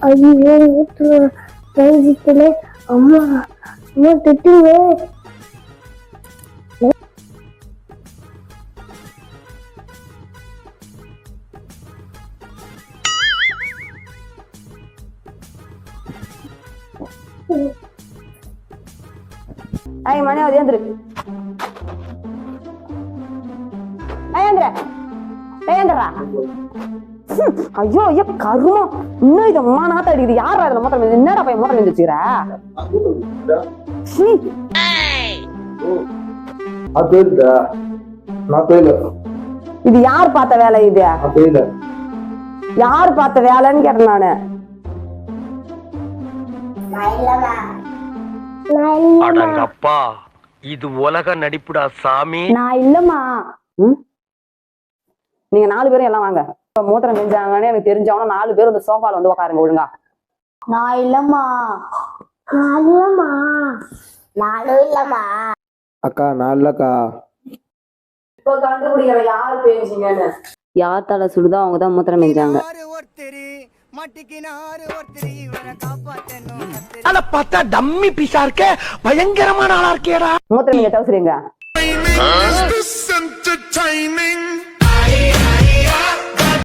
ஐயோ மூத்திர பேசிக்கல அம்மா அம்மா திட்டுங்க. ஐய் மணி அது ஏந்திரு ஏந்திர ஏந்திரா ஐயோ ஐயோ கருமம். இன்னும் இதை அம்மா நாத்த அடிக்குது யாரா இதுல மோத்திரம் மிதி- என்னடா பையன் மிதிச்சுக்கிற சீ அது இது யார் பார்த்த வேலை இது? யார் பார்த்த வேலைன்னு கேட்டேன் நானு. அடங்கப்பா இது உலக நடிப்புடா சாமி. நான் இல்லம்மா? நீங்க நாலு பேரும் எல்லாம் வாங்க. இப்ப மூத்திரம் செஞ்சாங்கன்னு எனக்கு தெரிஞ்சவன நாலு பேர் இந்த சோஃபால வந்து உட்காருங்க ஒழுங்கா. நான் இல்லம்மா. நான் இல்லம்மா. நானும் இல்லம்மா. அக்கா நான் இல்லக்கா. இப்போ கண்டுபிடிக்கிற யாரு பேசிங்கன்னு. யார் தலை சுடுதோ அவங்க தான் மூத்திரம் செஞ்சாங்க. அத பார்த்தா டம்மி பீஸா இருக்க பயங்கரமான ஆளா இருக்கேடா. மூத்திரம் நீங்க தவசுறீங்க?